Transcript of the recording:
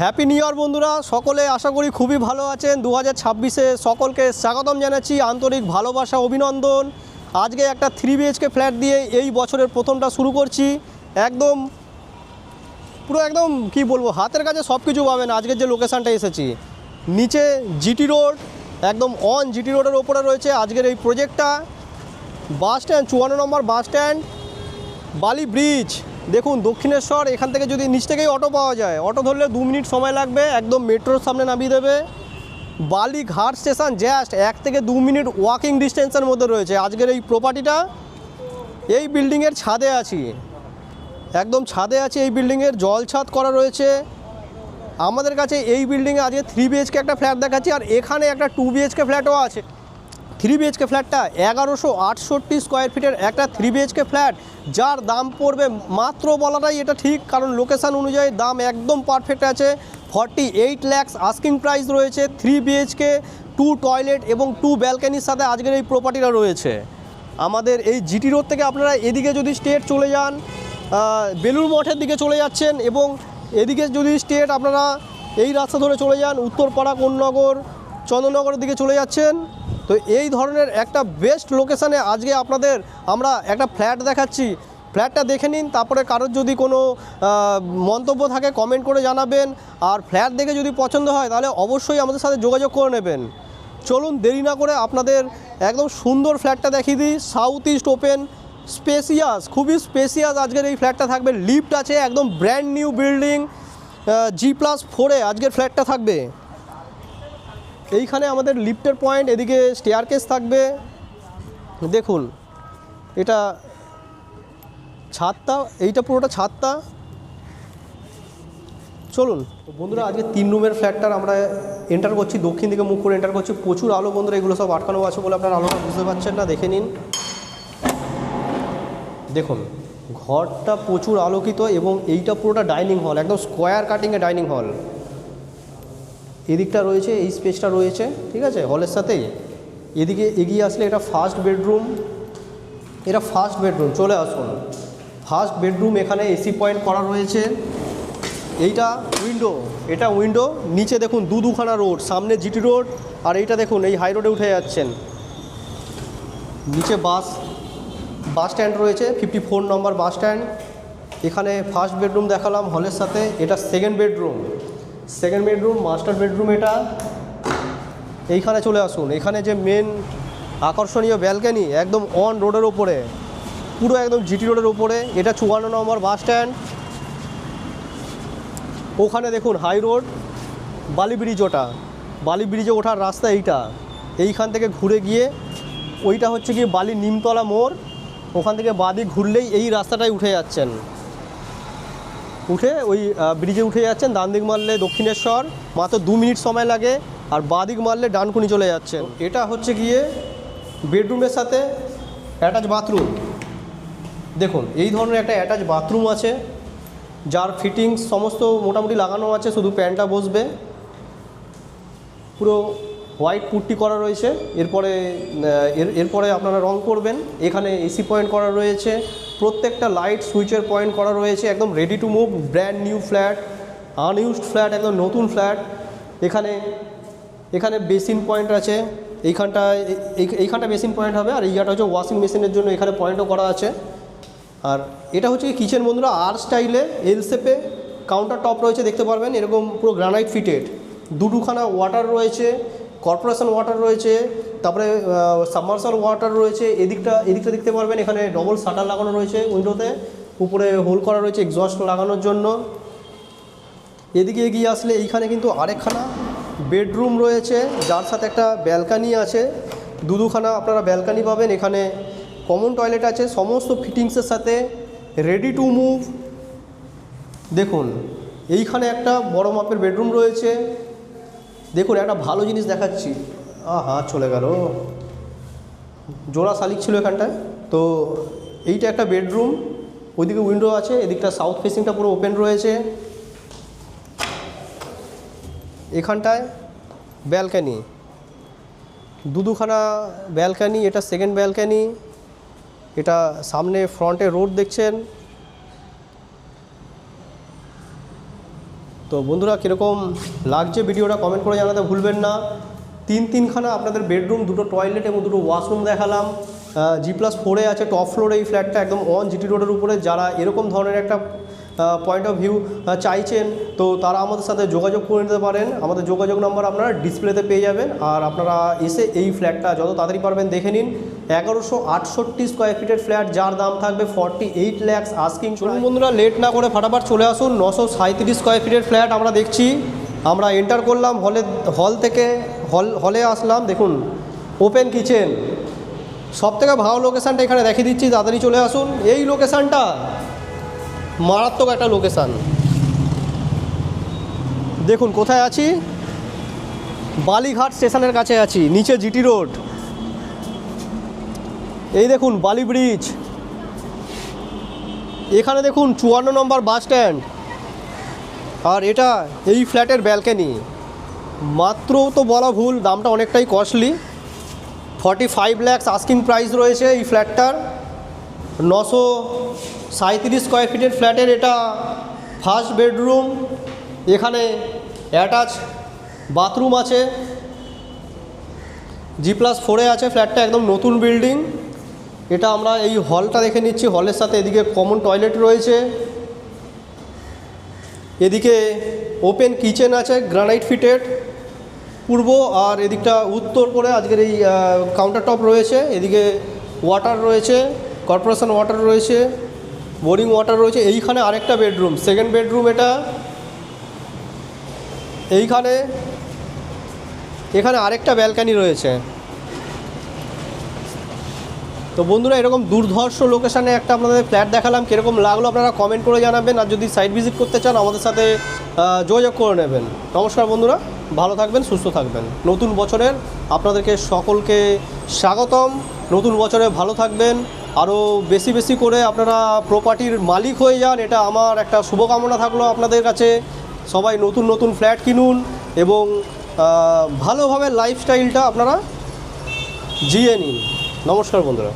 Happy new year বন্ধুরা। সকলে আশা করি খুবই ভালো আছেন। দু হাজার ছাব্বিশে সকলকে স্বাগতম জানাচ্ছি। আন্তরিক ভালোবাসা, অভিনন্দন। আজকে একটা থ্রি বিএইচকে ফ্ল্যাট দিয়ে এই বছরের প্রথমটা শুরু করছি। একদম, পুরো একদম, কি বলব, হাতের কাছে সব কিছু পাবেন। আজকের যে লোকেশানটা এসেছি, নিচে জিটি রোড একদম অন জিটি রোডের ওপরে রয়েছে আজকের এই প্রজেক্টটা বাস স্ট্যান্ড চুয়ান্ন নম্বর বাস স্ট্যান্ড বালি ব্রিজ দেখুন, দক্ষিণেশ্বর, এখান থেকে যদি নিচ থেকেই অটো পাওয়া যায় অটো ধরলে দু মিনিট সময় লাগবে, একদম মেট্রোর সামনে নামিয়ে দেবে। বালি ঘাট স্টেশন জাস্ট এক থেকে দু মিনিট ওয়াকিং ডিস্টেন্সের মধ্যে রয়েছে। আজকের এই প্রপার্টিটা এই বিল্ডিংয়ের ছাদে আছি। একদম ছাদে আছে, এই বিল্ডিংয়ের জল ছাদ করা রয়েছে। আমাদের কাছে এই বিল্ডিংয়ে আজকে থ্রি বিএইচকে একটা ফ্ল্যাট দেখাচ্ছি, আর এখানে একটা টু বিএইচকে ফ্ল্যাটও আছে। থ্রি বিএইচকে ফ্ল্যাটটা এগারোশো আটষট্টি স্কোয়ার ফিটের একটা থ্রি বিএইচকে ফ্ল্যাট যার দাম পড়বে মাত্র বলাটাই এটা ঠিক, কারণ লোকেশান অনুযায়ী দাম একদম পারফেক্ট আছে। Forty eight lakhs asking price রয়েছে থ্রি বিএইচকে টু টয়লেট এবং টু ব্যালকানির সাথে আজকের এই প্রপার্টিটা রয়েছে। আমাদের এই জিটি রোড থেকে আপনারা এদিকে যদি স্টেট চলে যান বেলুর মঠের দিকে চলে যাচ্ছেন এবং এদিকে যদি স্টেট আপনারা এই রাস্তা ধরে চলে যান, উত্তরপাড়া কোন্নগর চন্দননগরের দিকে চলে যাচ্ছেন তো এই ধরনের একটা বেস্ট লোকেশানে আজকে আপনাদের আমরা একটা ফ্ল্যাট দেখাচ্ছি। ফ্ল্যাটটা দেখে নিন, তারপরে কারোর যদি কোনো মন্তব্য থাকে কমেন্ট করে জানাবেন। আর ফ্ল্যাট দেখে যদি পছন্দ হয়, তাহলে অবশ্যই আমাদের সাথে যোগাযোগ করে নেবেন। চলুন, দেরি না করে আপনাদের একদম সুন্দর ফ্ল্যাটটা দেখিয়ে দিই। সাউথ ইস্ট ওপেন স্পেসিয়াস খুবই স্পেসিয়াস আজকের এই ফ্ল্যাটটা থাকবে। লিফট আছে, একদম brand new building G plus ফোরে আজকের ফ্ল্যাটটা থাকবে। এইখানে আমাদের লিফটের পয়েন্ট এদিকে স্টেয়ারকেস থাকবে। দেখুন, এটা ছাদটা, এইটা পুরোটা ছাদটা। চলুন বন্ধুরা, আজকে তিন রুমের ফ্ল্যাটটার আমরা এন্টার করছি। দক্ষিণ দিকে মুখ করে এন্টার করছি। প্রচুর আলো বন্ধুরা, এগুলো সব আটকানো আছে বলে আপনারা আলোটা বুঝতে পারছেন না, দেখে নিন। দেখুন, ঘরটা প্রচুর আলোকিত এবং এইটা পুরোটা ডাইনিং হল একদম স্কোয়ার কাটিংয়ে ডাইনিং হল এদিকটা রয়েছে, এই স্পেসটা রয়েছে, ঠিক আছে? হলের সাথেই। এদিকে এগিয়ে আসলে এটা ফার্স্ট বেডরুম এটা ফার্স্ট বেডরুম চলে আসুন। ফার্স্ট বেডরুম এখানে এসি পয়েন্ট করা রয়েছে। এইটা উইন্ডো এটা উইন্ডো নিচে দেখুন দু দুখানা রোড সামনে জিটি রোড আর এইটা দেখুন, এই হাই রোডে উঠে যাচ্ছেন। নিচে বাস বাস স্ট্যান্ড রয়েছে fifty four number bus stand এখানে ফার্স্ট বেডরুম দেখালাম, হলের সাথে, এটা second bedroom second bedroom master bedroom এটা। এইখানে চলে আসুন। এখানে যে মেন আকর্ষণীয় ব্যালকানি একদম অন রোডের ওপরে পুরো একদম জিটি রোডের ওপরে এটা চুয়ান্ন নম্বর বাস স্ট্যান্ড ওখানে দেখুন হাই রোড বালি ব্রিজ ওটা। বালি ব্রিজে ওঠার রাস্তা এইটা। এইখান থেকে ঘুরে গিয়ে, ওইটা হচ্ছে গিয়ে বালি নিমতলা মোড়। ওখান থেকে বাদিক ঘুরলেই এই রাস্তাটাই উঠে যাচ্ছেন। উঠে, ওই ব্রিজে উঠে যাচ্ছেন, ডান দিক মারলে দক্ষিণেশ্বর, মাত্র দু মিনিট সময় লাগে, আর বাদিক মারলে ডানকুনি চলে যাচ্ছেন। এটা হচ্ছে গিয়ে বেডরুমের সাথে অ্যাটাচ বাথরুম দেখুন, এই ধরনের একটা অ্যাটাচ বাথরুম আছে, যার ফিটিংস সমস্ত মোটামুটি লাগানো আছে, শুধু প্যান্টটা বসবে। পুরো হোয়াইট পুট্টি করা রয়েছে, এরপরে এর, এরপরে আপনারা রং করবেন। এখানে এসি পয়েন্ট করা রয়েছে। প্রত্যেকটা লাইট সুইচের পয়েন্ট করা রয়েছে, একদম ready to move brand new flat unused flat একদম নতুন ফ্ল্যাট এখানে এখানে বেসিন পয়েন্ট আছে এইখানটায় এই- এইখানটা বেসিন পয়েন্ট হবে, আর এইটা হচ্ছে ওয়াশিং মেশিনের জন্য এখানে পয়েন্টও করা আছে। আর এটা হচ্ছে কিচেন বন্ধুরা আর স্টাইলে এল শেপে কাউন্টার টপ রয়েছে, দেখতে পারবেন, এরকম পুরো গ্রানাইট ফিটেড দুটুখানা ওয়াটার রয়েছে কর্পোরেশন ওয়াটার রয়েছে তারপরে সাবমার্সাল ওয়াটার রয়েছে, এদিকটা এদিকটা দেখতে পারবেন, এখানে ডবল শাটার লাগানো রয়েছে উইন্ডোতে উপরে হোল করা রয়েছে এক্সস্ট লাগানোর জন্য। এদিকে এগিয়ে আসলে এইখানে কিন্তু আরেকখানা বেডরুম রয়েছে, যার সাথে একটা ব্যালকানি আছে। দু দুখানা আপনারা ব্যালকানি পাবেন, এখানে কমন টয়লেট আছে, সমস্ত ফিটিংসের সাথে রেডি টু মুভ দেখুন, এইখানে একটা বড় মাপের বেডরুম রয়েছে। দেখুন, একটা ভালো জিনিস দেখাচ্ছি। আহা, চলে গেল। জোড়া শালিক ছিল এখানটায়। তো এইটা একটা বেডরুম, ওইদিকে উইন্ডো আছে, এদিকটা সাউথ ফেসিংটা পুরো ওপেন রয়েছে। এখানটায় ব্যালকানি দু দুখানা ব্যালকানি এটা সেকেন্ড ব্যালকানি এটা সামনে ফ্রন্টে রোড দেখছেন। তো বন্ধুরা, কীরকম লাগছে ভিডিওটা কমেন্ট করে জানাতে ভুলবেন না। তিন তিনখানা আপনাদের বেডরুম দুটো টয়লেট এবং দুটো ওয়াশরুম দেখালাম। জি প্লাস ফোরে আছে টপ ফ্লোরে এই ফ্ল্যাটটা একদম অন জিটি রোডের উপরে। যারা এরকম ধরনের একটা পয়েন্ট অফ ভিউ চাইছেন, তো তারা আমাদের সাথে যোগাযোগ করে নিতে পারেন। আমাদের যোগাযোগ নম্বর আপনারা ডিসপ্লেতে পেয়ে যাবেন। আর আপনারা এসে এই ফ্ল্যাটটা যত তাড়াতাড়ি পারবেন দেখে নিন। এগারোশো আটষট্টি স্কোয়ার ফিটের ফ্ল্যাট যার দাম থাকবে ফর্টি এইট ল্যাক্স আস্কিং চলুন বন্ধুরা লেট না করে ফাটাফাট চলে আসুন। নশো সাঁত্রিশ স্কোয়ার ফিটের ফ্ল্যাট আমরা দেখছি। আমরা এন্টার করলাম হলে হল থেকে হল হলে আসলাম, দেখুন ওপেন কিচেন সব থেকে ভালো লোকেশানটা এখানে দেখিয়ে দিচ্ছি, তাড়াতাড়ি চলে আসুন। এই লোকেশানটা মারাত্মক একটা লোকেশান দেখুন, কোথায় আছি? বালিঘাট স্টেশনের কাছে আছি, নিচে জিটি রোড। এই দেখুন, বালি ব্রিজ। এখানে দেখুন, চুয়ান্ন নম্বর বাস স্ট্যান্ড আর এটা এই ফ্ল্যাটের ব্যালকানি। মাত্র তো বলা ভুল, দামটা অনেকটাই costly forty five lakhs asking price রয়েছে এই ফ্ল্যাটটার। নশো সাঁত্রিশ স্কোয়ার ফিটের ফ্ল্যাটের এটা ফার্স্ট বেডরুম এখানে অ্যাটাচ বাথরুম আছে। জি প্লাস ফোরে আছে ফ্ল্যাটটা একদম নতুন বিল্ডিং এটা আমরা এই হলটা দেখে নিচ্ছি। হলের সাথে এদিকে কমন টয়লেট রয়েছে। এদিকে ওপেন কিচেন আছে গ্রানাইট ফিটেড পূর্ব আর এদিকটা উত্তর করে আজকের এই কাউন্টার টপ রয়েছে, এদিকে ওয়াটার রয়েছে কর্পোরেশন ওয়াটার রয়েছে বোরিং ওয়াটার রয়েছে, এইখানে আরেকটা বেডরুম সেকেন্ড বেডরুম এটা, এইখানে, এখানে আরেকটা ব্যালকানি রয়েছে। তো বন্ধুরা, এরকম দুর্ধর্ষ লোকেশানে একটা আপনাদের ফ্ল্যাট দেখালাম, কীরকম লাগল আপনারা কমেন্ট করে জানাবেন, আর যদি সাইট ভিজিট করতে চান, আমাদের সাথে যোগাযোগ করে নেবেন। নমস্কার বন্ধুরা, ভালো থাকবেন, সুস্থ থাকবেন। নতুন বছরের আপনাদেরকে সকলকে স্বাগতম। নতুন বছরে ভালো থাকবেন। আরও বেশি বেশি করে আপনারা প্রপার্টির মালিক হয়ে যান, এটা আমার একটা শুভকামনা থাকল আপনাদের কাছে। সবাই নতুন নতুন ফ্ল্যাট কিনুন এবং ভালোভাবে লাইফস্টাইলটা আপনারা জিয়ে নিন। নমস্কার বন্ধুরা।